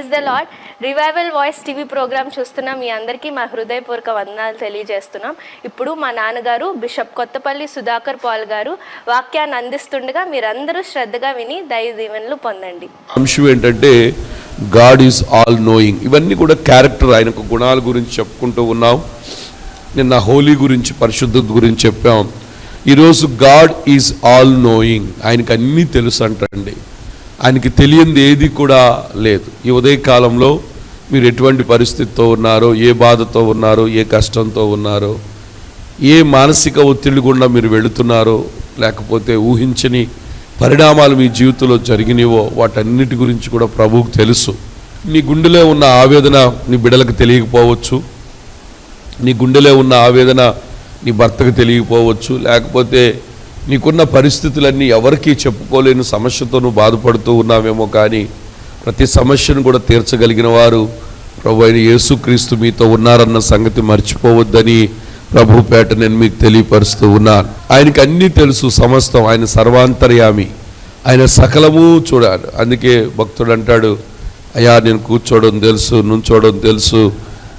Lord revival voice TV program చూస్తున్న మీ అందరికీ మా హృదయపూర్వక వందనాలు తెలియజేస్తున్నాం. ఇప్పుడు మా నాన్నగారు బిషప్ కొత్తపల్లి సుధాకర్ పాల్ గారు వాక్యాన్ని అందిస్తుండగా మీరందరూ శ్రద్ధగా విని దైవ పొందండి. అంశం ఏంటంటే గాడ్ ఈజ్ ఆల్ నోయింగ్ ఇవన్నీ కూడా క్యారెక్టర్ ఆయన గుణాల గురించి చెప్పుకుంటూ ఉన్నాం. నిన్న హోలీ గురించి పరిశుద్ధత గురించి చెప్పాం. ఈరోజు గాడ్ ఈజ్ ఆల్ నోయింగ్ ఆయనకి అన్నీ తెలుసు అంటండి. ఆయనకి తెలియంది ఏది కూడా లేదు. ఈ ఉదయకాలంలో మీరు ఎటువంటి పరిస్థితితో ఉన్నారో ఏ బాధతో ఉన్నారో ఏ కష్టంతో ఉన్నారో ఏ మానసిక ఒత్తిడి గుండా మీరు వెళుతున్నారో లేకపోతే ఊహించని పరిణామాలు మీ జీవితంలో జరిగినవో వాటన్నిటి గురించి కూడా ప్రభువుకు తెలుసు. నీ గుండెలో ఉన్న ఆవేదన నీ బిడలకు తెలియకపోవచ్చు. నీ గుండెలో ఉన్న ఆవేదన నీ భర్తకు తెలియకపోవచ్చు. లేకపోతే నీకున్న పరిస్థితులన్నీ ఎవరికీ చెప్పుకోలేని సమస్యతో నువ్వు బాధపడుతూ ఉన్నావేమో కానీ ప్రతి సమస్యను కూడా తీర్చగలిగిన వారు ప్రభు అయిన యేసుక్రీస్తు మీతో ఉన్నారన్న సంగతి మర్చిపోవద్దని ప్రభుపేట నేను మీకు తెలియపరుస్తూ ఉన్నాను ఆయనకి అన్నీ తెలుసు సమస్తం. ఆయన సర్వాంతర్యామి. ఆయన సకలము చూడాలి. అందుకే భక్తుడు అంటాడు అయ్యా నేను కూర్చోవడం తెలుసు నుంచోవడం తెలుసు.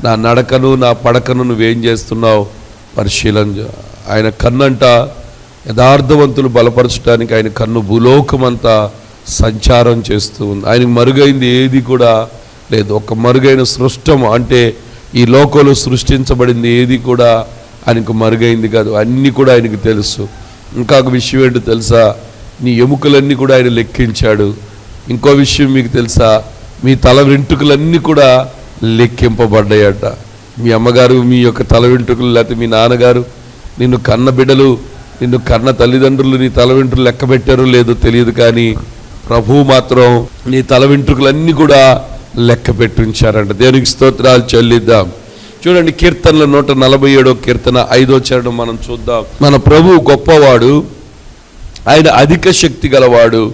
నా నడకను నా పడకను నువ్వేం చేస్తున్నావు? పరిశీలన ఆయన కన్నంట యథార్థవంతులు బలపరచడానికి ఆయన కన్ను భూలోకమంతా సంచారం చేస్తూ ఉంది. ఆయనకు మరుగైంది ఏది కూడా లేదు. ఒక మరుగైన సృష్టం అంటే ఈ లోకంలో సృష్టించబడింది ఏది కూడా ఆయనకు మరుగైంది కాదు. అన్నీ కూడా ఆయనకు తెలుసు. ఇంకా ఒక విషయం ఏంటో తెలుసా? నీ ఎముకలన్నీ కూడా ఆయన లెక్కించాడు. ఇంకో విషయం మీకు తెలుసా? మీ తల వెంట్రుకలన్నీ కూడా లెక్కింపబడ్డాయట. మీ అమ్మగారు మీ యొక్క తల వెంట్రుకలు లేకపోతే మీ నాన్నగారు నిన్ను కన్న బిడ్డలు నిన్ను కన్న తల్లిదండ్రులు నీ తల వెంట్రులు లెక్క పెట్టారో లేదో తెలియదు కానీ ప్రభువు మాత్రం నీ తల వెంట్రుకలన్నీ కూడా లెక్క పెట్టించారంట. దేవునికి స్తోత్రాలు చెల్లిద్దాం. చూడండి కీర్తనల నూట నలభై ఏడో కీర్తన ఐదో చరణం మనం చూద్దాం. మన ప్రభువు గొప్పవాడు ఆయన అధిక శక్తి గలవాడు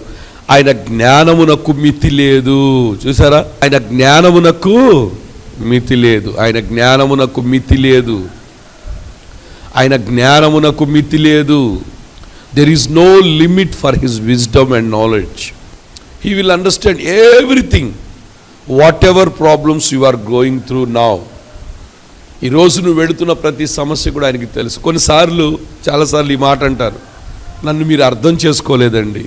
ఆయన జ్ఞానమునకు మితి లేదు. చూసారా? ఆయన జ్ఞానమునకు మితి లేదు. ఆయన జ్ఞానమునకు మితి లేదు. ఆయన జ్ఞానమునకు మితి లేదు. There is no limit for his wisdom and knowledge he will understand everything whatever problems you are going through now ఈరోజు నువ్వు వెడుతున్న ప్రతి సమస్య కూడా ఆయనకి తెలుసు. కొన్నిసార్లు చాలాసార్లు ఈ మాట అంటారు. నన్ను మీరు అర్థం చేసుకోలేదండి.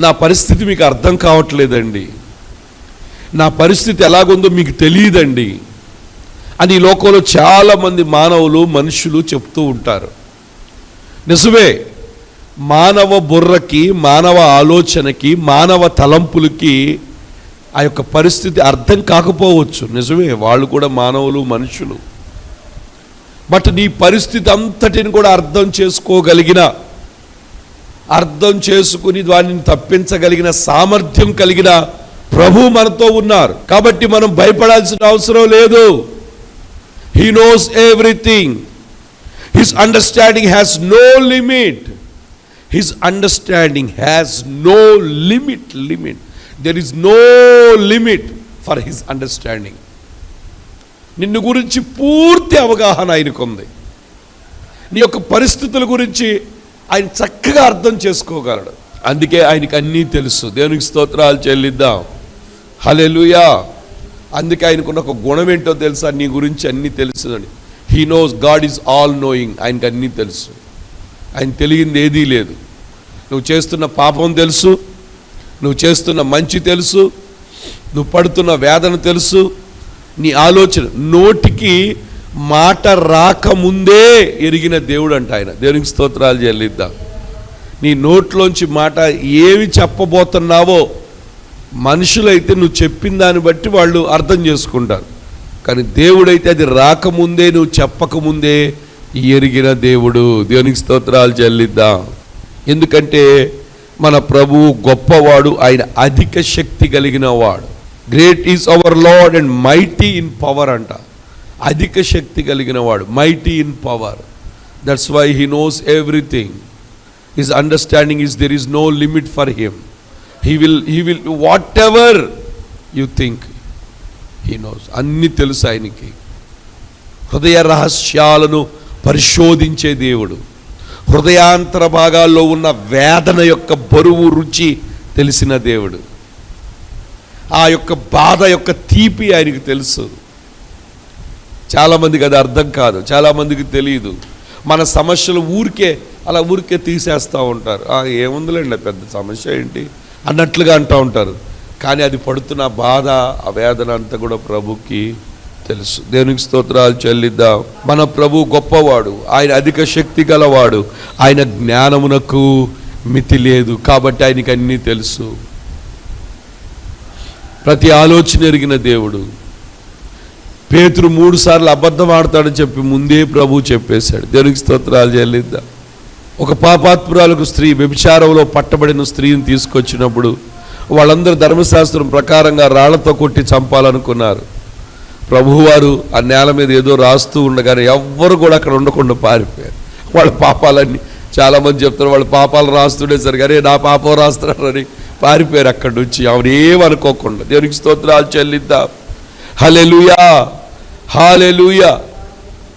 నా పరిస్థితి మీకు అర్థం కావట్లేదండి. నా పరిస్థితి ఎలాగుందో మీకు తెలియదండి. అని ఈ లోకంలో చాలామంది మానవులు మనుషులు చెప్తూ ఉంటారు. నిజమే మానవ బుర్రకి మానవ ఆలోచనకి మానవ తలంపులకి ఆ యొక్క పరిస్థితి అర్థం కాకపోవచ్చు. నిజమే వాళ్ళు కూడా మానవులు మనుషులు. బట్ నీ పరిస్థితి అంతటిని కూడా అర్థం చేసుకోగలిగిన అర్థం చేసుకుని దానిని తప్పించగలిగిన సామర్థ్యం కలిగిన ప్రభు మనతో ఉన్నారు. కాబట్టి మనం భయపడాల్సిన అవసరం లేదు. He knows everything his understanding has no limit his understanding has no limit limit there is no limit for his understanding నిన్ను గురించి పూర్తి అవగాహన ఆయనకు ఉంది నీ యొక్క పరిస్థితుల గురించి ఆయన చక్కగా అర్థం చేసుకోగలడు. అందుకే ఆయనకి అన్నీ తెలుసు. దేవునికి స్తోత్రాలు చెల్లిద్దాం. హలెలుయా అందుకే ఆయనకున్న ఒక గుణం ఏంటో తెలుసా? నీ గురించి అన్నీ తెలుసుదని he knows God is all knowing ఆయనకి అన్నీ తెలుసు. ఆయన తెలియంది ఏదీ లేదు. నువ్వు చేస్తున్న పాపం తెలుసు. నువ్వు చేస్తున్న మంచి తెలుసు. నువ్వు పడుతున్న వేదన తెలుసు. నీ ఆలోచన నోటికి మాట రాకముందే ఎరిగిన దేవుడు అంట ఆయన. దేవునికి స్తోత్రాలు చెల్లిద్దాం. నీ నోట్లోంచి మాట ఏమి చెప్పబోతున్నావో మనుషులైతే నువ్వు చెప్పిన దాన్ని బట్టి వాళ్ళు అర్థం చేసుకుంటారు. కానీ దేవుడైతే అది రాకముందే నువ్వు చెప్పకముందే ఎరిగిన దేవుడు. దేవునికి స్తోత్రాలు చెల్లిద్దాం. ఎందుకంటే మన ప్రభువు గొప్పవాడు ఆయన అధిక శక్తి కలిగిన వాడు. Great is our Lord and mighty in power అంట. అధిక శక్తి కలిగిన వాడు mighty in power that's why he knows everything his understanding is there is no limit for him he will he will whatever you think he knows అన్నీ తెలుసు ఆయనకి. హృదయ రహస్యాలను పరిశోధించే దేవుడు. హృదయాంతర భాగాల్లో ఉన్న వేదన యొక్క బరువు రుచి తెలిసిన దేవుడు. ఆ యొక్క బాధ యొక్క తీపి ఆయనకి తెలుసు. చాలామందికి అది అర్థం కాదు. చాలామందికి తెలియదు మన సమస్యలు ఊరికే అలా ఊరికే తీసేస్తూ ఉంటారు. "ఆ, ఏముందిలేండి పెద్ద సమస్య ఏంటి? అన్నట్లుగా అంటూ ఉంటారు. కానీ అది పడుతున్న బాధ ఆ వేదన అంతా కూడా ప్రభుకి తెలుసు. దేవునికి స్తోత్రాలు చెల్లిద్దాం. మన ప్రభు గొప్పవాడు. ఆయన అధిక శక్తి గలవాడు. ఆయన జ్ఞానమునకు మితి లేదు. కాబట్టి ఆయనకి అన్నీ తెలుసు. ప్రతి ఆలోచన ఎరిగిన దేవుడు. పేతురు మూడు సార్లు అబద్ధం ఆడతాడని చెప్పి ముందే ప్రభు చెప్పేశాడు. దేవునికి స్తోత్రాలు చెల్లిద్దాం. ఒక పాపాత్మురాలకు స్త్రీ వ్యభిచారంలో పట్టబడిన స్త్రీని తీసుకొచ్చినప్పుడు వాళ్ళందరూ ధర్మశాస్త్రం ప్రకారంగా రాళ్ళతో కొట్టి చంపాలనుకున్నారు. ప్రభువారు ఆ నేల మీద ఏదో రాస్తూ ఉండగానే ఎవ్వరు కూడా అక్కడ ఉండకుండా పారిపోయారు. వాళ్ళ పాపాలన్నీ చాలామంది చెప్తారు వాళ్ళ పాపాలు రాస్తుండేసరికి అరే నా పాపం రాస్తున్నారని పారిపోయారు అక్కడి నుంచి. ఆమెను ఏమనుకోకుండా. దేవునికి స్తోత్రాలు చెల్లిద్దాం. హలెలుయా హాలెలుయా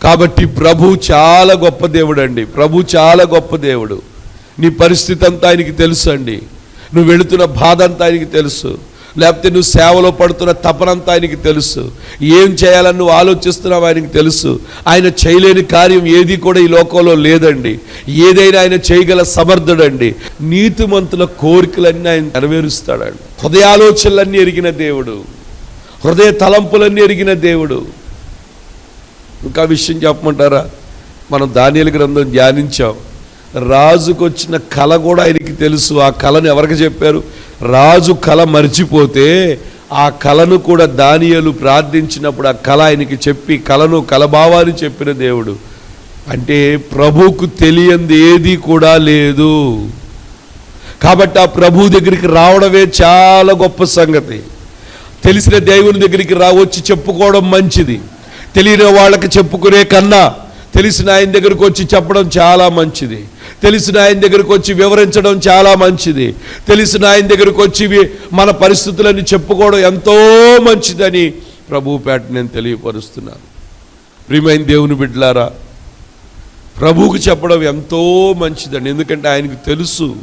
కాబట్టి ప్రభు చాలా గొప్ప దేవుడు అండి ప్రభు చాలా గొప్ప దేవుడు. నీ పరిస్థితి అంతా ఆయనకి తెలుసు అండి. నువ్వు వెళుతున్న బాధ అంతా ఆయనకి తెలుసు. లేకపోతే నువ్వు సేవలో పడుతున్న తపనంతా ఆయనకి తెలుసు. ఏం చేయాలని నువ్వు ఆలోచిస్తున్నావు ఆయనకి తెలుసు. ఆయన చేయలేని కార్యం ఏది కూడా ఈ లోకంలో లేదండి. ఏదైనా ఆయన చేయగల సమర్థుడండి. నీతిమంతుల కోరికలన్నీ ఆయన నెరవేరుస్తాడండి. హృదయాలోచనలన్నీ ఎరిగిన దేవుడు. హృదయ తలంపులన్నీ ఎరిగిన దేవుడు. ఇంకా విషయం చెప్పమంటారా? మనం దానియల గ్రంథం ధ్యానించాం. రాజుకు వచ్చిన కళ కూడా ఆయనకి తెలుసు. ఆ కళను ఎవరికి చెప్పారు? రాజు కళ మర్చిపోతే ఆ కళను కూడా దానియలు ప్రార్థించినప్పుడు ఆ కళ ఆయనకి చెప్పి కళను కలభావాన్ని చెప్పిన దేవుడు. అంటే ప్రభువుకు తెలియంది ఏది కూడా లేదు. కాబట్టి ఆ ప్రభు దగ్గరికి రావడమే చాలా గొప్ప సంగతి. తెలిసిన దేవుని దగ్గరికి రావచ్చి చెప్పుకోవడం మంచిది. తెలియని వాళ్ళకి చెప్పుకునే కన్నా తెలిసిన ఆయన దగ్గరికి వచ్చి చెప్పడం చాలా మంచిది. తెలిసిన ఆయన దగ్గరికి వచ్చి వివరించడం చాలా మంచిది. తెలిసిన ఆయన దగ్గరికి వచ్చి మన పరిస్థితులని చెప్పుకోవడం ఎంతో మంచిదని ప్రభుపేట నేను తెలియపరుస్తున్నాను. ప్రియమైన దేవుని బిడ్డలారా ప్రభువుకు చెప్పడం ఎంతో మంచిదండి. ఎందుకంటే ఆయనకు తెలుసు.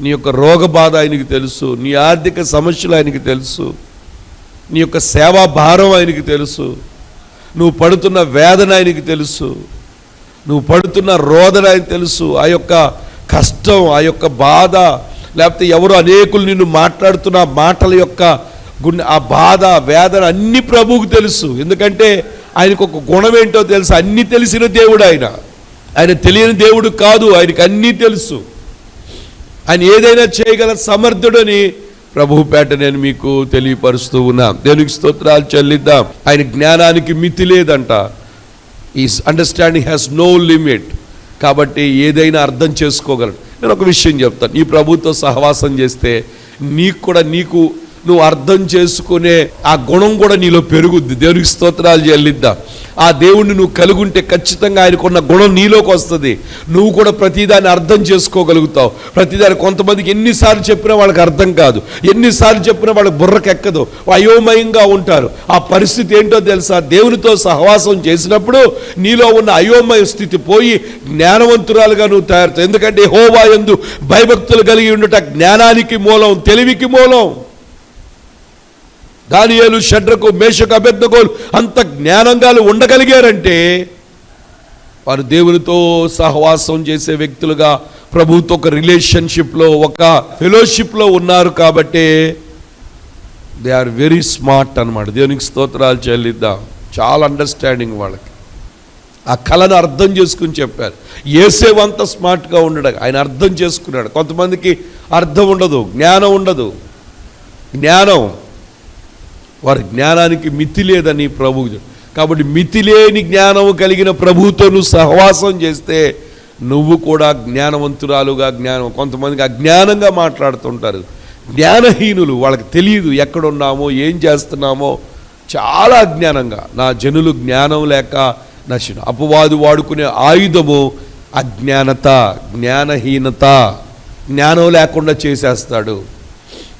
నీ యొక్క రోగ బాధ ఆయనకి తెలుసు. నీ ఆర్థిక సమస్యలు ఆయనకి తెలుసు. నీ యొక్క సేవా భారం ఆయనకి తెలుసు. నువ్వు పడుతున్న వేదన ఆయనకి తెలుసు. నువ్వు పడుతున్న రోదన ఆయన తెలుసు. ఆ యొక్క కష్టం ఆ యొక్క బాధ లేకపోతే ఎవరు అనేకులు నిన్ను మాట్లాడుతున్న మాటల యొక్క గుండె ఆ బాధ వేదన అన్ని ప్రభువుకు తెలుసు. ఎందుకంటే ఆయనకు ఒక గుణం ఏంటో తెలుసు. అన్నీ తెలిసిన దేవుడు ఆయన. ఆయన తెలియని దేవుడు కాదు. ఆయనకు అన్నీ తెలుసు. ఆయన ఏదైనా చేయగల సమర్థుడని ప్రభుపేట నేను మీకు తెలియపరుస్తూ ఉన్నా. దేవునికి స్తోత్రాలు చెల్లిద్దాం. ఆయన జ్ఞానానికి మితి లేదంట. ఈ అండర్స్టాండింగ్ హ్యాస్ నో లిమిట్ కాబట్టి ఏదైనా అర్థం చేసుకోగలడు. నేను ఒక విషయం చెప్తాను. ఈ ప్రభుత్వం సహవాసం చేస్తే నీకు కూడా నీకు నువ్వు అర్థం చేసుకునే ఆ గుణం కూడా నీలో పెరుగుద్ది. దేవునికి స్తోత్రాలు చెల్లిద్దాం. ఆ దేవుణ్ణి నువ్వు కలుగుంటే ఖచ్చితంగా ఆయనకున్న గుణం నీలోకి వస్తుంది. నువ్వు కూడా ప్రతిదాన్ని అర్థం చేసుకోగలుగుతావు. ప్రతిదాన్ని కొంతమందికి ఎన్నిసార్లు చెప్పినా వాళ్ళకి అర్థం కాదు. ఎన్నిసార్లు చెప్పినా వాళ్ళకి బుర్రకెక్కదు. అయోమయంగా ఉంటారు. ఆ పరిస్థితి ఏంటో తెలుసా? దేవునితో సహవాసం చేసినప్పుడు నీలో ఉన్న అయోమయ స్థితి పోయి జ్ఞానవంతురాలుగా నువ్వు తయారు ఎందుకంటే హోవా ఎందు భయభక్తులు కలిగి ఉండట జ్ఞానానికి మూలం తెలివికి మూలం. దానియేలు షడ్రకు మేషకు అభ్యర్థకోలు అంత జ్ఞానంగాలు ఉండగలిగారంటే వారు దేవునితో సహవాసం చేసే వ్యక్తులుగా ప్రభుతో ఒక రిలేషన్షిప్లో ఒక ఫెలోషిప్లో ఉన్నారు కాబట్టి దే ఆర్ వెరీ స్మార్ట్ అనమాట దేవునికి స్తోత్రాలు చెల్లిద్దాం. చాలా అండర్స్టాండింగ్ వాళ్ళకి. ఆ కళను అర్థం చేసుకుని చెప్పారు. ఏసేవంత స్మార్ట్గా ఉండడు. ఆయన అర్థం చేసుకున్నాడు. కొంతమందికి అర్థం ఉండదు జ్ఞానం ఉండదు. జ్ఞానం వారి జ్ఞానానికి మితి లేదని ప్రభువు కాబట్టి మితి లేని జ్ఞానము కలిగిన ప్రభువుతో నువ్వు సహవాసం చేస్తే నువ్వు కూడా జ్ఞానవంతురాలుగా జ్ఞానం కొంతమందికి అజ్ఞానంగా మాట్లాడుతుంటారు. జ్ఞానహీనులు వాళ్ళకి తెలియదు ఎక్కడున్నామో ఏం చేస్తున్నామో చాలా అజ్ఞానంగా. నా జనులు జ్ఞానం లేక నశిన అపవాదు వాడుకునే ఆయుధము అజ్ఞానత జ్ఞానహీనత. జ్ఞానం లేకుండా చేసేస్తాడు.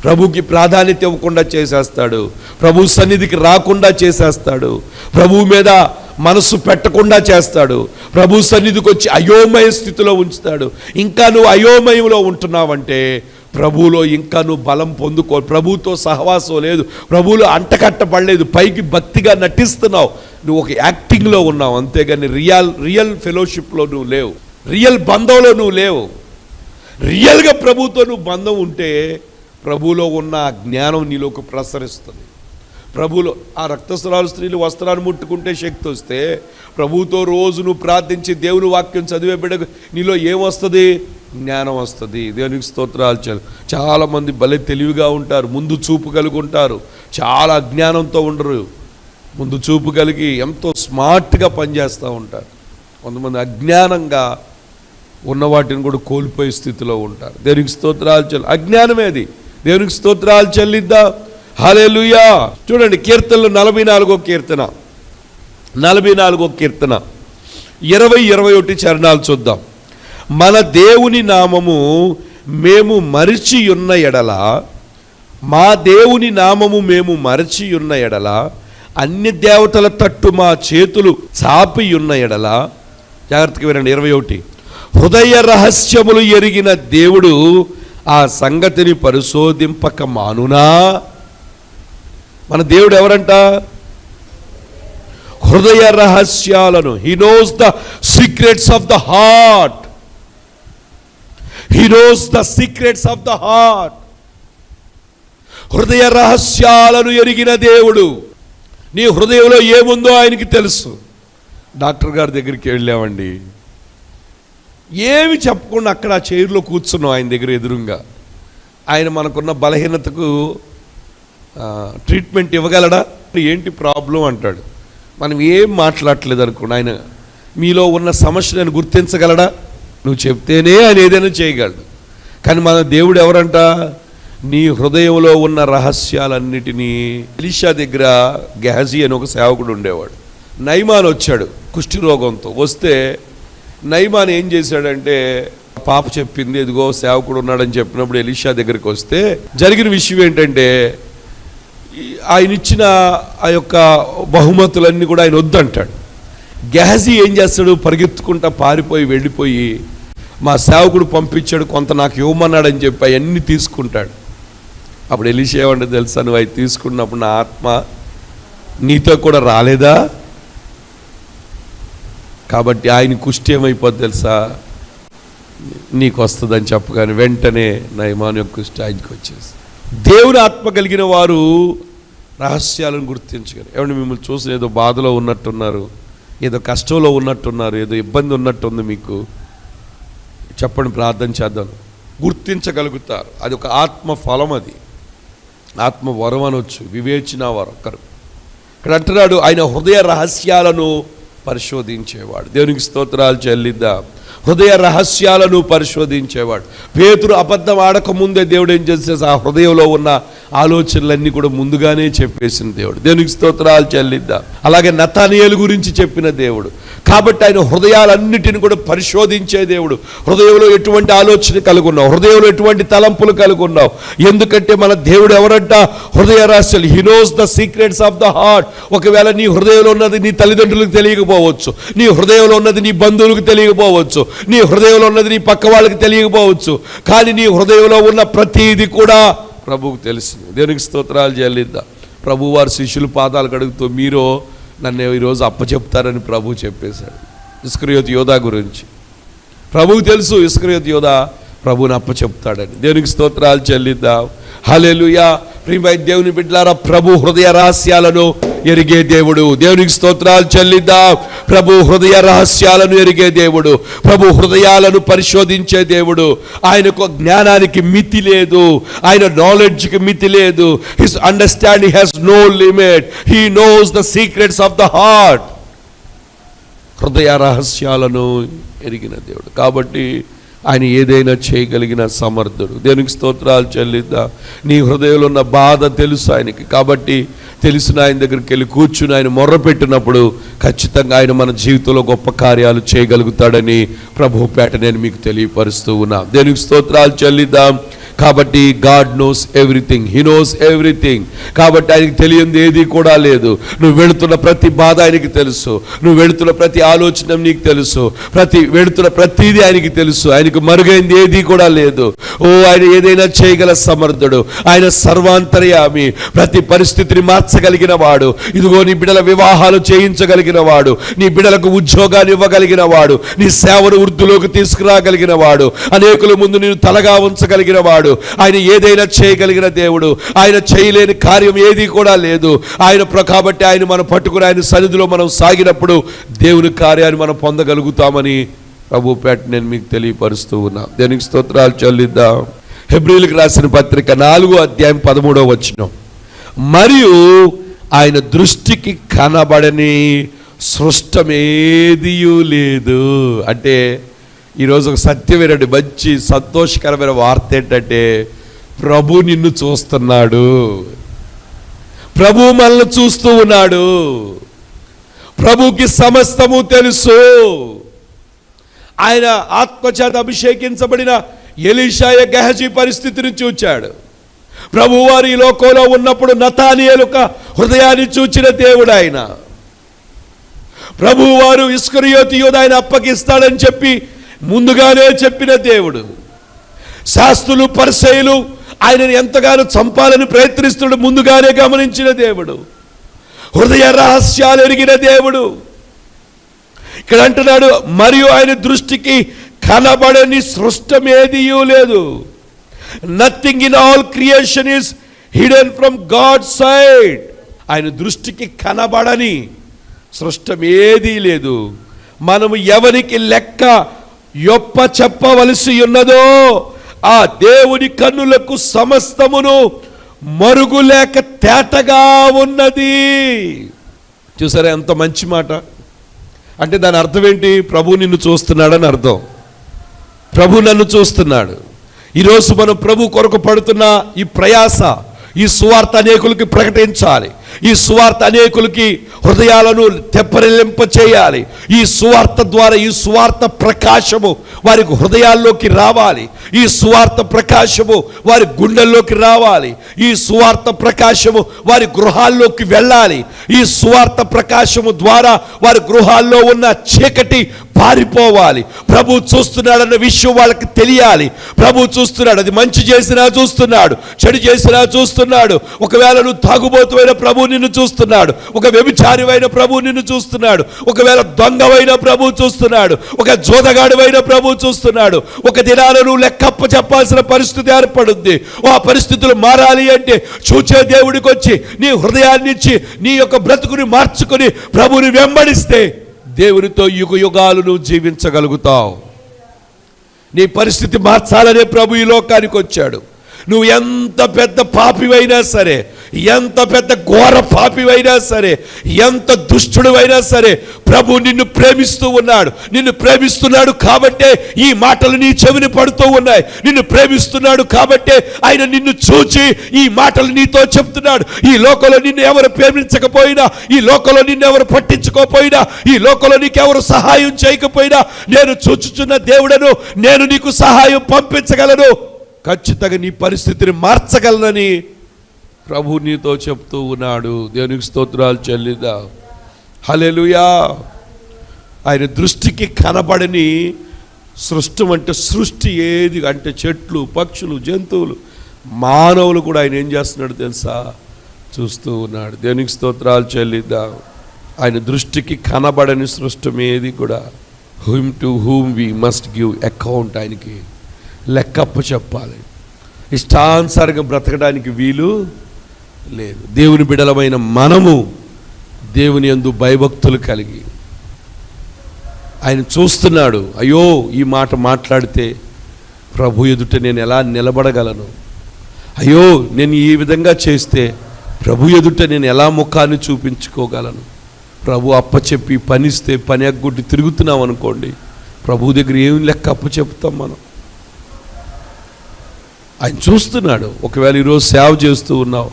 ప్రభుకి ప్రాధాన్యత ఇవ్వకుండా చేసేస్తాడు. ప్రభు సన్నిధికి రాకుండా చేసేస్తాడు. ప్రభు మీద మనసు పెట్టకుండా చేస్తాడు. ప్రభు సన్నిధికి వచ్చి అయోమయ స్థితిలో ఉంచుతాడు. ఇంకా నువ్వు అయోమయంలో ఉంటున్నావంటే ప్రభువులో ఇంకా నువ్వు బలం పొందుకో. ప్రభుతో సహవాసం లేదు. ప్రభువులో అంటకట్టబడలేదు. పైకి భక్తిగా నటిస్తున్నావు. నువ్వు ఒక యాక్టింగ్లో ఉన్నావు. అంతేగాని రియల్ రియల్ ఫెలోషిప్లో నువ్వు లేవు. రియల్ బంధంలో నువ్వు లేవు. రియల్గా ప్రభుతో నువ్వు బంధం ఉంటే ప్రభులో ఉన్న జ్ఞానం నీలోకి ప్రసరిస్తుంది. ప్రభులో ఆ రక్తస్రాలు స్త్రీలు వస్త్రాన్ని ముట్టుకుంటే శక్తి వస్తే ప్రభుతో రోజు నువ్వు ప్రార్థించి దేవుని వాక్యం చదివే బిడ్డకు నీలో ఏమొస్తుంది జ్ఞానం వస్తుంది. దేవునికి స్తోత్రాలు చాలు. చాలామంది భలే తెలివిగా ఉంటారు ముందు చూపు కలిగి ఉంటారు చాలా జ్ఞానంతో ఉండరు. ముందు చూపు కలిగి ఎంతో స్మార్ట్గా పనిచేస్తూ ఉంటారు. కొంతమంది అజ్ఞానంగా ఉన్న వాటిని కూడా కోల్పోయే స్థితిలో ఉంటారు. దేవునికి స్తోత్రాలు చాలు. అజ్ఞానమే అది. దేవునికి స్తోత్రాలు చెల్లిద్దాం. హల్లెలూయా. చూడండి కీర్తనలు నలభై నాలుగో కీర్తన. నలభై నాలుగో కీర్తన. ఇరవై ఇరవై ఒకటి చరణాలు చూద్దాం. మన దేవుని నామము మేము మరిచి ఉన్న ఎడల మా దేవుని నామము మేము మరచి ఉన్న ఎడల అన్ని దేవతల తట్టు మా చేతులు చాపి ఉన్న ఎడల. జాగ్రత్తగా వినండి ఇరవై ఒకటి. హృదయ రహస్యములు ఎరిగిన దేవుడు ఆ సంగతిని పరిశోధింపక మానునా మన దేవుడు ఎవరంట? హృదయ రహస్యాలను. He knows the secrets of the heart he knows the secrets of the heart హృదయ రహస్యాలను ఎరిగిన దేవుడు. నీ హృదయంలో ఏముందో ఆయనకి తెలుసు. డాక్టర్ గారి దగ్గరికి వెళ్ళామండి. ఏమి చెప్పకుండా అక్కడ ఆ చైర్లో కూర్చున్నాం ఆయన దగ్గర ఎదురుగా? ఆయన మనకున్న బలహీనతకు ట్రీట్మెంట్ ఇవ్వగలడా? ఏంటి ప్రాబ్లం అంటాడు. మనం ఏం మాట్లాడలేదు అనుకోండి. ఆయన మీలో ఉన్న సమస్య నేను గుర్తించగలడా? నువ్వు చెప్తేనే ఆయన ఏదైనా చేయగలడు. కానీ మన దేవుడు ఎవరంట? నీ హృదయంలో ఉన్న రహస్యాలన్నిటినీ ఎలిషా దగ్గర గెహజీ అని ఒక సేవకుడు ఉండేవాడు. నైమాన్ వచ్చాడు కుష్టి రోగంతో వస్తే నైమాన్ ఏం చేశాడంటే పాప చెప్పింది ఇదిగో సేవకుడు ఉన్నాడని చెప్పినప్పుడు ఎలిషా దగ్గరికి వస్తే జరిగిన విషయం ఏంటంటే ఆయన ఇచ్చిన ఆ యొక్క బహుమతులన్నీ కూడా ఆయన వద్దంటాడు. గ్యాజీ ఏం చేస్తాడు? పరిగెత్తుకుంటా పారిపోయి వెళ్ళిపోయి మా సేవకుడు పంపించాడు కొంత నాకు ఇవ్వమన్నాడని చెప్పి అవన్నీ తీసుకుంటాడు. అప్పుడు ఎలిషా ఏమంటే తెలుసా నువ్వు అవి తీసుకున్నప్పుడు నా ఆత్మ నీతో కూడా రాలేదా? కాబట్టి ఆయన కుష్టి ఏమైపోద్ది తెలుసా? నీకు వస్తుందని చెప్పగానే వెంటనే నయమాన్ యొక్క కుష్టి ఆయనకి వచ్చేసి. దేవుని ఆత్మ కలిగిన వారు రహస్యాలను గుర్తించగలరు. ఏమంటే మిమ్మల్ని చూసిన ఏదో బాధలో ఉన్నట్టున్నారు ఏదో కష్టంలో ఉన్నట్టున్నారు ఏదో ఇబ్బంది ఉన్నట్టుంది మీకు. చెప్పండి ప్రార్థన చేద్దాం. గుర్తించగలుగుతారు. అది ఒక ఆత్మ ఫలం అది. ఆత్మ వరం అనొచ్చు. వివేచన వరం. ఒకరు ఇక్కడ అంటున్నాడు ఆయన హృదయ రహస్యాలను పరిశోధించేవాడు. దేవునికి స్తోత్రాలు చెల్లిద్దాం. హృదయ రహస్యాలను పరిశోధించేవాడు. పేతురు అబద్ధం ఆడకముందే దేవుడు ఏం చేస్తే ఆ హృదయంలో ఉన్న ఆలోచనలన్నీ కూడా ముందుగానే చెప్పేసిన దేవుడు. దేవునికి స్తోత్రాలు చెల్లిద్దాం. అలాగే నతానియలు గురించి చెప్పిన దేవుడు. కాబట్టి ఆయన హృదయాలన్నిటిని కూడా పరిశోధించే దేవుడు. హృదయంలో ఎటువంటి ఆలోచన కలుగున్నావు? హృదయంలో ఎటువంటి తలంపులు కలుగున్నావు? ఎందుకంటే మన దేవుడు ఎవరంట? హృదయ రహస్యాలు. He knows the secrets of the heart ఒకవేళ నీ హృదయంలో ఉన్నది నీ తల్లిదండ్రులకు తెలియకపోవచ్చు. నీ హృదయంలో ఉన్నది నీ బంధువులకు తెలియకపోవచ్చు. నీ హృదయంలో ఉన్నది నీ పక్క వాళ్ళకి తెలియకపోవచ్చు. కానీ నీ హృదయంలో ఉన్న ప్రతిదీ కూడా ప్రభువుకు తెలిసింది దేవునికి స్తోత్రాలు చెల్లిద్దాం ప్రభు వారు శిష్యులు పాదాలు కడుగుతూ మీరు నన్ను ఈరోజు అప్పచెప్తారని ప్రభు చెప్పేశాడు. ఇస్క్రియోత్ యోధా గురించి. ప్రభువు తెలుసు ఇస్క్రియోత్ యోధ ప్రభుని అప్పచెప్తాడని. దేవునికి స్తోత్రాలు చెల్లిద్దాం. హలేలుయా ప్రియమై దేవుని బిడ్డలారా ప్రభు హృదయ రహస్యాలను ఎరిగే దేవుడు. దేవునికి స్తోత్రాలు చెల్లిద్దాం. ప్రభు హృదయ రహస్యాలను ఎరిగే దేవుడు. ప్రభు హృదయాలను పరిశోధించే దేవుడు. ఆయనకు జ్ఞానానికి మితి లేదు. ఆయన నాలెడ్జ్కి మితి లేదు. His understanding has no limit he knows the secrets of the heart హృదయ రహస్యాలను ఎరిగిన దేవుడు. కాబట్టి ఆయన ఏదైనా చేయగలిగిన సమర్థుడు. దేనికి స్తోత్రాలు చెల్లిద్దా. నీ హృదయంలో ఉన్న బాధ తెలుసు ఆయనకి. కాబట్టి తెలిసిన ఆయన దగ్గరికి వెళ్ళి కూర్చుని ఆయన మొర్రపెట్టినప్పుడు ఖచ్చితంగా ఆయన మన జీవితంలో గొప్ప కార్యాలు చేయగలుగుతాడని ప్రభుపేట నేను మీకు తెలియపరుస్తూ ఉన్నా. దేనికి స్తోత్రాలు చెల్లిద్దాం. కాబట్టి God knows everything. He knows everything. కాబట్టి ఆయనకి తెలియంది ఏది కూడా లేదు. నువ్వు వెళుతున్న ప్రతి బాధ ఆయనకి తెలుసు. నువ్వు వెళుతున్న ప్రతి ఆలోచన నీకు తెలుసు. ప్రతి వెళుతున్న ప్రతిదీ ఆయనకి తెలుసు. ఆయనకు మరుగైంది ఏది కూడా లేదు. ఓ ఆయన ఏదైనా చేయగల సమర్థుడు. ఆయన సర్వాంతర్యామి. ప్రతి పరిస్థితిని మార్చగలిగిన వాడు ఇదిగో నీ బిడల వివాహాలు చేయించగలిగిన వాడు నీ బిడలకు ఉద్యోగాన్ని ఇవ్వగలిగిన వాడు నీ సేవను వృద్ధిలోకి తీసుకురాగలిగిన వాడు అనేకుల ముందు నేను తలగా ఉంచగలిగిన వాడు ఆయన ఏదైనా చేయగలిగిన దేవుడు. ఆయన చేయలేని కార్యం ఏది కూడా లేదు. ఆయన కాబట్టి ఆయన మనం పట్టుకుని ఆయన సన్నిధిలో మనం సాగినప్పుడు దేవుని కార్యాన్ని మనం పొందగలుగుతామని ప్రభుపేట నేను మీకు తెలియపరుస్తూ ఉన్నా. దేనికి స్తోత్రాలు చెల్లిద్దాం. హెబ్రిల్కి రాసిన పత్రిక నాలుగో అధ్యాయం పదమూడవ వచనం. మరియు ఆయన దృష్టికి కనబడని సృష్టమేదియూ లేదు. అంటే ఈరోజు ఒక సత్యమైన మంచి సంతోషకరమైన వార్త ఏంటంటే ప్రభు నిన్ను చూస్తున్నాడు. ప్రభు మనల్ని చూస్తూ ఉన్నాడు. ప్రభుకి సమస్తము తెలుసు. ఆయన ఆత్మచేత అభిషేకించబడిన ఎలీషాయ గహజీ పరిస్థితిని చూచాడు ప్రభువారు ఈ లోకంలో ఉన్నప్పుడు నతానియలుక హృదయాన్ని చూచిన దేవుడు ఆయన. ప్రభువారు ఇస్కరియోతి యోధ ఆయన అప్పగిస్తాడని చెప్పి ముందుగానే చెప్పిన దేవుడు. శాస్త్రులు పరిశైలు ఆయనను ఎంతగానో చంపాలని ప్రయత్నిస్తుడు ముందుగానే గమనించిన దేవుడు. హృదయ రహస్యాలు ఎరిగిన దేవుడు. ఇక్కడ అంటున్నాడు మరియు ఆయన దృష్టికి కనబడని సృష్టమేదియూ లేదు. Nothing in all creation is hidden from God sight ఆయన దృష్టికి కనబడని సృష్టం ఏదీ లేదు. మనము ఎవరికి లెక్క యొప్ప చెప్పవలసి ఉన్నదో ఆ దేవుని కన్నులకు సమస్తమును మరుగులేక తేటగా ఉన్నది. చూసారా ఎంత మంచి మాట? అంటే దాని అర్థం ఏంటి? ప్రభు నిన్ను చూస్తున్నాడని అర్థం. ప్రభు నన్ను చూస్తున్నాడు. ఈరోజు మనం ప్రభు కొరకు పడుతున్న ఈ ప్రయాస ఈ సువార్త అనేకులకి ప్రకటించాలి. ఈ సువార్త అనేకులకి హృదయాలను తెప్పరిలింప చేయాలి. ఈ సువార్త ద్వారా ఈ సువార్త ప్రకాశము వారికి హృదయాల్లోకి రావాలి. ఈ సువార్త ప్రకాశము వారి గుండెల్లోకి రావాలి. ఈ సువార్త ప్రకాశము వారి గృహాల్లోకి వెళ్ళాలి. ఈ సువార్త ప్రకాశము ద్వారా వారి గృహాల్లో ఉన్న చీకటి పారిపోవాలి. ప్రభు చూస్తున్నాడన్న విషయం వాళ్ళకి తెలియాలి. ప్రభు చూస్తున్నాడు. అది మంచి చేసినా చూస్తున్నాడు. చెడు చేసినా చూస్తున్నాడు. ఒకవేళ నువ్వు తాగుబోతువైన ప్రభు నిన్ను చూస్తున్నాడు. ఒక వ్యభిచారివైన ప్రభు నిన్ను చూస్తున్నాడు. ఒకవేళ దొంగవైన ప్రభు చూస్తున్నాడు. ఒక జోదగాడువైన ప్రభు చూస్తున్నాడు. ఒక దినాల నువ్వు లెక్కప్ప చెప్పాల్సిన పరిస్థితి ఏర్పడుద్ది. ఆ పరిస్థితులు మారాలి అంటే చూచే దేవుడికి వచ్చి నీ హృదయాన్ని ఇచ్చి నీ యొక్క బ్రతుకుని మార్చుకొని ప్రభుని వెంబడిస్తే దేవునితో యుగ యుగాలు నువ్వు జీవించగలుగుతావు. నీ పరిస్థితి మార్చాలనే ప్రభు ఈ లోకానికి వచ్చాడు. నువ్వు ఎంత పెద్ద పాపివైనా సరే ఎంత పెద్ద ఘోర పాపివైనా సరే ఎంత దుష్టుడువైనా సరే ప్రభు నిన్ను ప్రేమిస్తూ ఉన్నాడు. నిన్ను ప్రేమిస్తున్నాడు కాబట్టే ఈ మాటలు నీ చెవిని పడుతూ ఉన్నాయి. నిన్ను ప్రేమిస్తున్నాడు కాబట్టే ఆయన నిన్ను చూచి ఈ మాటలు నీతో చెప్తున్నాడు. ఈ లోకంలో నిన్ను ఎవరు ప్రేమించకపోయినా ఈ లోకంలో నిన్ను ఎవరు పట్టించుకోపోయినా ఈ లోకంలో నీకెవరు సహాయం చేయకపోయినా నేను చూచుచున్న దేవుడను నేను నీకు సహాయం పంపించగలను. ఖచ్చితంగా నీ పరిస్థితిని మార్చగలనని ప్రభు నీతో చెప్తూ ఉన్నాడు. దేవునికి స్తోత్రాలు చెల్లిదా హలెలుయా ఆయన దృష్టికి కనబడని సృష్టం అంటే సృష్టి ఏది అంటే చెట్లు పక్షులు జంతువులు మానవులు కూడా ఆయన ఏం చేస్తున్నాడు తెలుసా? చూస్తూ ఉన్నాడు. దేవునికి స్తోత్రాలు చెల్లిద్దాం. ఆయన దృష్టికి కనబడని సృష్టం ఏది కూడా? Whom to whom we must give account ఆయనకి. లెక్కప్ప చెప్పాలి. ఇష్టానుసారంగా బ్రతకడానికి వీలు లేదు. దేవుని బిడలమైన మనము దేవుని యందు భయభక్తులు కలిగి ఆయన చూస్తున్నాడు అయ్యో ఈ మాట మాట్లాడితే ప్రభు ఎదుట నేను ఎలా నిలబడగలను? అయ్యో నేను ఈ విధంగా చేస్తే ప్రభు ఎదుట నేను ఎలా ముఖాన్ని చూపించుకోగలను? ప్రభు అప్పచెప్పి పనిస్తే పని ఎగ్గొట్టి తిరుగుతున్నాం అనుకోండి ప్రభు దగ్గర ఏం లెక్క అప్పు చెప్తాం మనం? ఆయన చూస్తున్నాడు. ఒకవేళ ఈరోజు సేవ చేస్తూ ఉన్నావు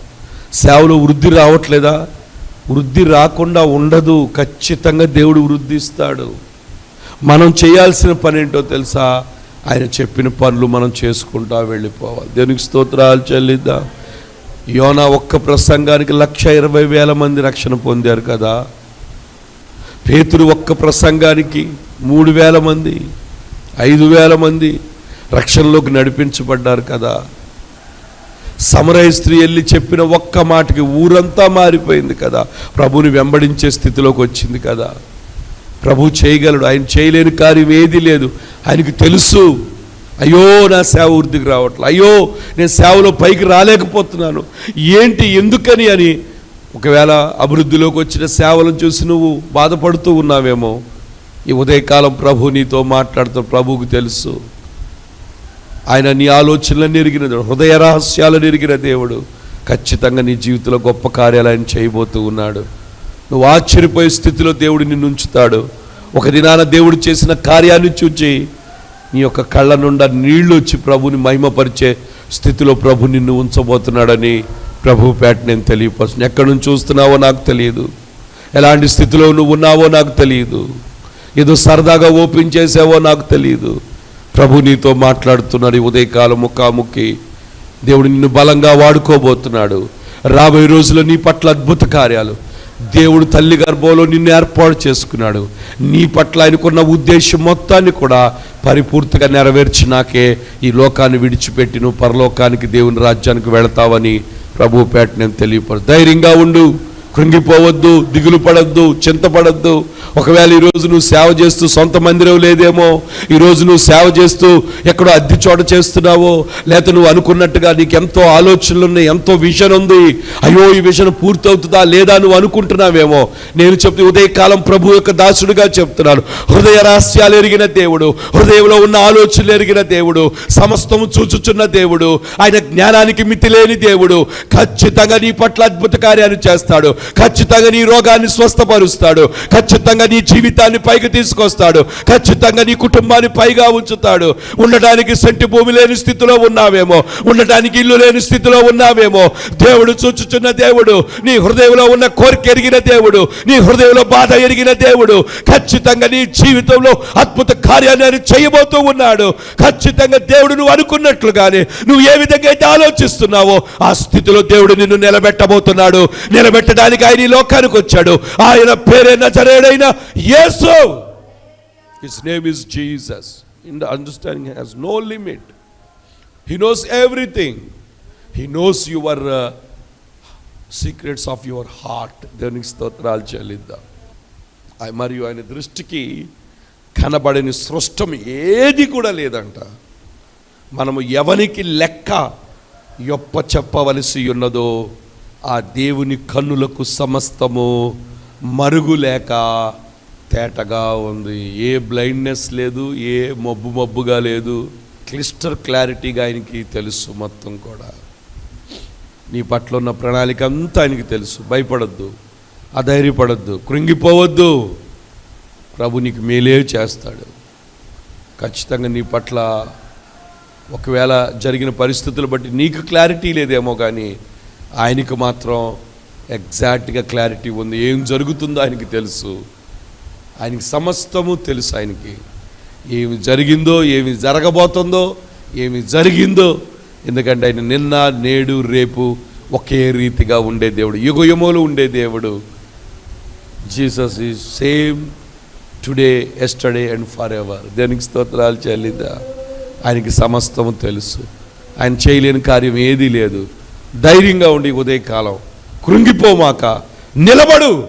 సేవలో వృద్ధి రావట్లేదా? వృద్ధి రాకుండా ఉండదు. ఖచ్చితంగా దేవుడు వృద్ధిస్తాడు. మనం చేయాల్సిన పని ఏంటో తెలుసా? ఆయన చెప్పిన పనులు మనం చేసుకుంటా వెళ్ళిపోవాలి. దేవునికి స్తోత్రాలు చెల్లిద్దాం. యోనా ఒక్క ప్రసంగానికి లక్ష ఇరవై వేల మంది రక్షణ పొందారు కదా? పేతురు ఒక్క ప్రసంగానికి మూడు వేల మంది ఐదు వేల మంది రక్షణలోకి నడిపించబడ్డారు కదా. సమరయ స్త్రీ వెళ్ళి చెప్పిన ఒక్క మాటకి ఊరంతా మారిపోయింది కదా. ప్రభుని వెంబడించే స్థితిలోకి వచ్చింది కదా. ప్రభు చేయగలడు ఆయన చేయలేని కార్యం ఏది లేదు. ఆయనకి తెలుసు అయ్యో నా సేవ వృద్ధికి రావట్లే అయ్యో నేను సేవలో పైకి రాలేకపోతున్నాను. ఏంటి ఎందుకని అని ఒకవేళ అభివృద్ధిలోకి వచ్చిన సేవలను చూసి నువ్వు బాధపడుతూ ఉన్నావేమో ఈ ఉదయకాలం ప్రభు నీతో మాట్లాడుతూ ప్రభువుకు తెలుసు. ఆయన నీ ఆలోచనలను ఎరిగిన దేవుడు హృదయ రహస్యాలను ఎరిగిన దేవుడు. ఖచ్చితంగా నీ జీవితంలో గొప్ప కార్యాలు ఆయన చేయబోతూ ఉన్నాడు. నువ్వు ఆశ్చర్యపోయే స్థితిలో దేవుడు నిన్ను ఉంచుతాడు. ఒక దినాన దేవుడు చేసిన కార్యాన్ని చూచి నీ యొక్క కళ్ళ నుండా నీళ్ళు వచ్చి ప్రభుని మహిమపరిచే స్థితిలో ప్రభు నిన్ను ఉంచబోతున్నాడని ప్రభు పేట నేను తెలియపరుస్తున్నాను ఎక్కడి నుంచి చూస్తున్నావో నాకు తెలియదు. ఎలాంటి స్థితిలో నువ్వు ఉన్నావో నాకు తెలియదు. ఏదో సరదాగా ఓపెన్ చేసావో నాకు తెలియదు. ప్రభు నీతో మాట్లాడుతున్నాడు ఈ ఉదయకాలం ముఖాముఖి. దేవుడు నిన్ను బలంగా వాడుకోబోతున్నాడు. రాబోయే రోజుల్లో నీ పట్ల అద్భుత కార్యాలు. దేవుడు తల్లి గర్భంలో నిన్ను ఏర్పాటు చేసుకున్నాడు. నీ పట్ల ఆయనకున్న ఉద్దేశం మొత్తాన్ని కూడా పరిపూర్తిగా నెరవేర్చినాకే ఈ లోకాన్ని విడిచిపెట్టి నువ్వు పరలోకానికి దేవుని రాజ్యానికి వెళతావని ప్రభుపేట నేను తెలియపడు ధైర్యంగా ఉండు. కృంగిపోవద్దు దిగులు పడద్దు చింతపడద్దు ఒకవేళ ఈరోజు నువ్వు సేవ చేస్తూ సొంత మందిరం లేదేమో ఈరోజు నువ్వు సేవ చేస్తూ ఎక్కడో అద్దె చోట చేస్తున్నావో లేకపోతే నువ్వు అనుకున్నట్టుగా నీకు ఎంతో ఆలోచనలు ఉన్నాయి ఎంతో విజన్ ఉంది. అయ్యో ఈ విజన్ పూర్తవుతుందా లేదా నువ్వు అనుకుంటున్నావేమో. నేను చెప్తే ఉదయకాలం ప్రభు యొక్క దాసుడుగా చెప్తున్నాను హృదయ రహస్యాలు ఎరిగిన దేవుడు హృదయంలో ఉన్న ఆలోచనలు ఎరిగిన దేవుడు సమస్తము చూచుచున్న దేవుడు ఆయన జ్ఞానానికి మితి లేని దేవుడు ఖచ్చితంగా నీ పట్ల అద్భుత కార్యాన్ని చేస్తాడు. ఖచ్చితంగా నీ రోగాన్ని స్వస్థపరుస్తాడు. ఖచ్చితంగా నీ జీవితాన్ని పైకి తీసుకొస్తాడు. ఖచ్చితంగా నీ కుటుంబాన్ని పైగా ఉంచుతాడు. ఉండటానికి సెంటి భూమి లేని స్థితిలో ఉన్నావేమో? ఉండటానికి ఇల్లు లేని స్థితిలో ఉన్నావేమో? దేవుడు చూచుచున్న దేవుడు నీ హృదయంలో ఉన్న కోరిక ఎరిగిన దేవుడు నీ హృదయంలో బాధ ఎరిగిన దేవుడు ఖచ్చితంగా నీ జీవితంలో అద్భుత కార్యాన్ని ఆయన చేయబోతూ ఉన్నాడు. ఖచ్చితంగా దేవుడు నువ్వు అనుకున్నట్లుగానే నువ్వు ఏ విధంగా అయితే ఆలోచిస్తున్నావో ఆ స్థితిలో దేవుడు నిన్ను నిలబెట్టబోతున్నాడు. నిలబెట్టడానికి చేయడానికి ఆయన ఈ లోకానికి వచ్చాడు. ఆయన పేరే నజరేడైన Yesu. His name is Jesus in the understanding has no limit he knows everything he knows your secrets of your heart దేవునికి స్తోత్రాలు చెల్లిద్దాం. మరియు ఆయన దృష్టికి కనబడని సృష్టం ఏది కూడా లేదంట. మనము ఎవరికి లెక్క యొప్ప చెప్పవలసి ఉన్నదో ఆ దేవుని కన్నులకు సమస్తము మరుగు లేక తేటగా ఉంది. ఏ బ్లైండ్నెస్ లేదు ఏ మబ్బు మబ్బుగా లేదు. క్లిస్టర్ క్లారిటీగా ఆయనకి తెలుసు మొత్తం కూడా. నీ పట్ల ఉన్న ప్రణాళిక అంతా ఆయనకి తెలుసు. భయపడద్దు అధైర్యపడద్దు కృంగిపోవద్దు. ప్రభు నీకు మేలే చేస్తాడు. ఖచ్చితంగా నీ పట్ల ఒకవేళ జరిగిన పరిస్థితులు బట్టి నీకు క్లారిటీ లేదేమో కానీ ఆయనకు మాత్రం ఎగ్జాక్ట్గా క్లారిటీ ఉంది. ఏం జరుగుతుందో ఆయనకి తెలుసు. ఆయనకి సమస్తము తెలుసు ఆయనకి. ఏమి జరిగిందో ఏమి జరగబోతుందో ఏమి జరిగిందో. ఎందుకంటే ఆయన నిన్న నేడు రేపు ఒకే రీతిగా ఉండే దేవుడు. యుగయుమోలు ఉండే దేవుడు. Jesus is same today yesterday and forever దేనికి స్తోత్రాలు చెల్లిద్దా? ఆయనకి సమస్తము తెలుసు. ఆయన చేయలేని కార్యం ఏదీ లేదు. ధైర్యంగా ఉండి ఉదయకాలం కృంగిపోమాక నిలబడు.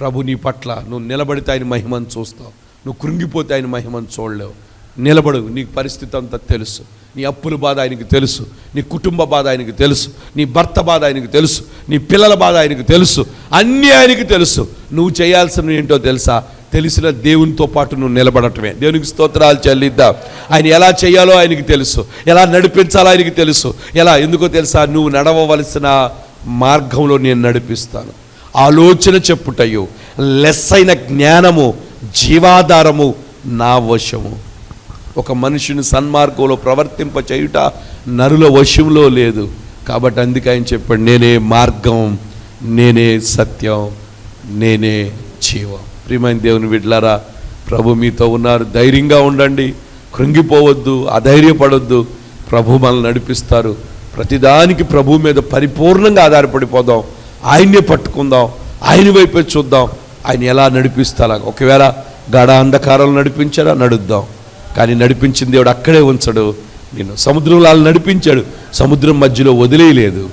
ప్రభు నీ పట్ల నువ్వు నిలబడితే ఆయన మహిమను చూస్తావు. నువ్వు కృంగిపోతే ఆయన మహిమను చూడలేవు. నిలబడు నీకు పరిస్థితి అంతా తెలుసు. నీ అప్పుల బాధ ఆయనకి తెలుసు. నీ కుటుంబ బాధ ఆయనకి తెలుసు. నీ భర్త బాధ ఆయనకి తెలుసు. నీ పిల్లల బాధ ఆయనకి తెలుసు. అన్నీ ఆయనకి తెలుసు. నువ్వు చేయాల్సినవి ఏంటో తెలుసా? తెలిసిన దేవునితో పాటు నువ్వు నిలబడటమే. దేవునికి స్తోత్రాలు చెల్లిద్దాం. ఆయన ఎలా చేయాలో ఆయనకి తెలుసు. ఎలా నడిపించాలో ఆయనకి తెలుసు. ఎలా ఎందుకో తెలుసా? నువ్వు నడవవలసిన మార్గంలో నేను నడిపిస్తాను. ఆలోచన చెప్పుటయు లెస్సైన జ్ఞానము జీవాధారము నా వశము. ఒక మనిషిని సన్మార్గంలో ప్రవర్తింప చేయుట నరుల వశంలో లేదు. కాబట్టి అందుకే ఆయన చెప్పాడు నేనే మార్గం నేనే సత్యం నేనే జీవం. ప్రియమైన దేవుని బిడ్డలారా ప్రభు మీతో ఉన్నారు. ధైర్యంగా ఉండండి. కృంగిపోవద్దు అధైర్యపడొద్దు. ప్రభు మనల్ని నడిపిస్తారు. ప్రతిదానికి ప్రభు మీద పరిపూర్ణంగా ఆధారపడిపోదాం. ఆయన్నే పట్టుకుందాం. ఆయన వైపే చూద్దాం. ఆయన ఎలా నడిపిస్తారా. ఒకవేళ గడ అంధకారాలు నడిపించారా నడుద్దాం. కానీ నడిపించిన దేవుడు అక్కడే ఉంచడు. నేను సముద్రంలో అలా నడిపించాడు. సముద్రం మధ్యలో వదిలేయలేదు.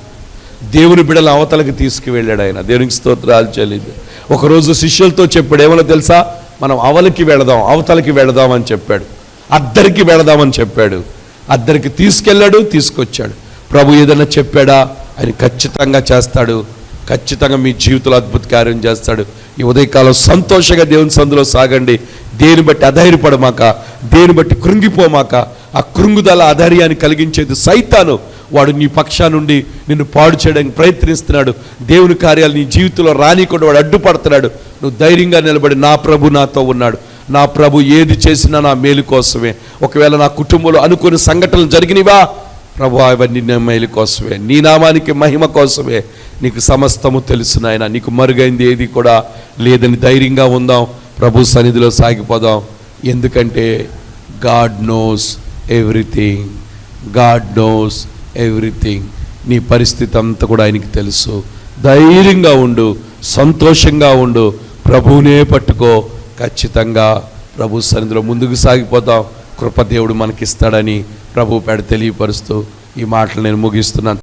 దేవుని బిడల అవతలకి తీసుకువెళ్ళాడు ఆయన. దేవునికి స్తోత్రాలు చెల్లింది ఒకరోజు శిష్యులతో చెప్పాడు ఏమన్నా తెలుసా? మనం అవలకి వెళదాం అవతలకి వెళదాం అని చెప్పాడు. అద్దరికి వెళదామని చెప్పాడు. అద్దరికి తీసుకెళ్ళాడు తీసుకొచ్చాడు. ప్రభు ఏదైనా చెప్పాడా? ఆయన ఖచ్చితంగా చేస్తాడు. ఖచ్చితంగా మీ జీవితంలో అద్భుత కార్యం చేస్తాడు. ఈ ఉదయకాలం సంతోషంగా దేవుని సందులో సాగండి. దేని బట్టి అధైర్యపడమాక దేని బట్టి కృంగిపోమాక ఆ కృంగుదల అధైర్యాన్ని కలిగించేది సైతాను. వాడు నీ పక్షా నుండి నిన్ను పాడు చేయడానికి ప్రయత్నిస్తున్నాడు. దేవుని కార్యాలు నీ జీవితంలో రానికుండా వాడు అడ్డుపడుతున్నాడు. నువ్వు ధైర్యంగా నిలబడి నా ప్రభు నాతో ఉన్నాడు. నా ప్రభు ఏది చేసినా నా మేలు కోసమే. ఒకవేళ నా కుటుంబంలో అనుకుని సంఘటనలు జరిగినవా? ప్రభు అవన్నీ నా మేలు కోసమే. నీ నామానికి మహిమ కోసమే. నీకు సమస్తము తెలుసు నాయన. నీకు మరుగైంది ఏది కూడా లేదని ధైర్యంగా ఉందాం. ప్రభు సన్నిధిలో సాగిపోదాం. ఎందుకంటే God knows everything. God knows everything నీ పరిస్థితి అంతా కూడా ఆయనకి తెలుసు. ధైర్యంగా ఉండు సంతోషంగా ఉండు. ప్రభువునే పట్టుకో. ఖచ్చితంగా ప్రభు సన్నిధిలో ముందుకు సాగిపోతాం కృపదేవుడు మనకిస్తాడని ప్రభు పేడ తెలియపరుస్తూ ఈ మాటలు నేను ముగిస్తున్నాను.